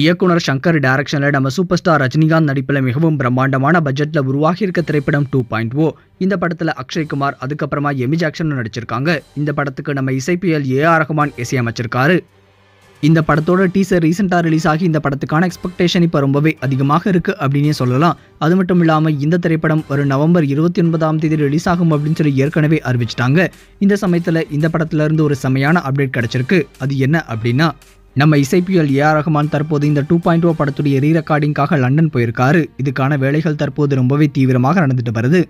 இயக்குனர் சங்கர் டைரக்ஷனில் நம்ம சூப்பர் ஸ்டார் ரஜினிகாந்த் நடிப்பில் மிகவும் பிரம்மாண்டமான பட்ஜெட்டில் உருவாகியிருக்க திரைப்படம் டூ பாயிண்ட் ஓ இந்த படத்தில் அக்ஷய்குமார் அதுக்கப்புறமா எமி ஜாக்சனும் நடிச்சிருக்காங்க. இந்த படத்துக்கு நம்ம இசைப்பியல் ஏ ஆர் ரஹ்மான் இசையமைச்சிருக்காரு. இந்த படத்தோட டீசர் ரீசெண்டாக ரிலீஸ் ஆகி இந்த படத்துக்கான எக்ஸ்பெக்டேஷன் இப்போ ரொம்பவே அதிகமாக இருக்குது அப்படின்னே சொல்லலாம். அது மட்டும் இல்லாமல் இந்த திரைப்படம் வரும் நவம்பர் இருபத்தி ஒன்பதாம் தேதி ரிலீஸ் ஆகும் அப்படின்னு சொல்லி ஏற்கனவே அறிவிச்சிட்டாங்க. இந்த சமயத்தில் இந்த படத்துலேருந்து ஒரு செமையான அப்டேட் கிடச்சிருக்கு. அது என்ன அப்படின்னா நம்ம இசைப்பியல் ஏ ஆர் ரஹ்மான் தற்போது இந்த டூ பாயிண்ட் ஓ படத்துடைய ரீ ரெக்கார்டிங்காக லண்டன் போயிருக்காரு. இதுக்கான வேலைகள் தற்போது ரொம்பவே தீவிரமாக நடந்துட்டு வருது.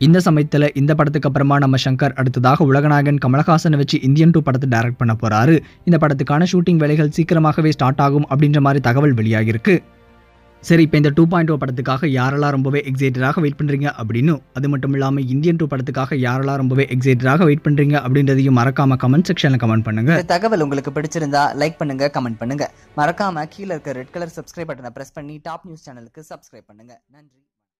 இந்த சமயத்தில் இந்த படத்துக்கு அப்புறமா நம்ம சங்கர் அடுத்ததாக உலகநாயகன் கமலஹாசனை வச்சு இந்தியன் டூ படத்தை டைரக்ட் பண்ண போகிறாரு இந்த படத்துக்கான ஷூட்டிங் வேலைகள் சீக்கிரமாகவே ஸ்டார்ட் ஆகும் அப்படின்ற மாதிரி தகவல் வெளியாகிருக்கு சரி இப்போ இந்த டூ பாயிண்ட் ஓ படத்துக்காக யாரெல்லாம் ரொம்பவே எக்ஸைட்டடாக வெயிட் பண்ணுறீங்க அப்படின்னு அது மட்டும் இல்லாமல் இந்தியன் டூ படத்துக்காக யாரெல்லாம் ரொம்பவே எக்ஸைட்டடாக வெயிட் பண்ணுறீங்க அப்படின்றதையும் மறக்காம கமெண்ட் செக்ஷனில் கமெண்ட் பண்ணுங்க. தகவல் உங்களுக்கு பிடிச்சிருந்தா லைக் பண்ணுங்க கமெண்ட் பண்ணுங்க. மறக்காம கீழே இருக்க ரெட் கலர் சப்ஸ்கிரைப் பட்டனை பிரஸ் பண்ணி டாப் நியூஸ் சேனலுக்கு சப்ஸ்கிரைப் பண்ணுங்க. நன்றி.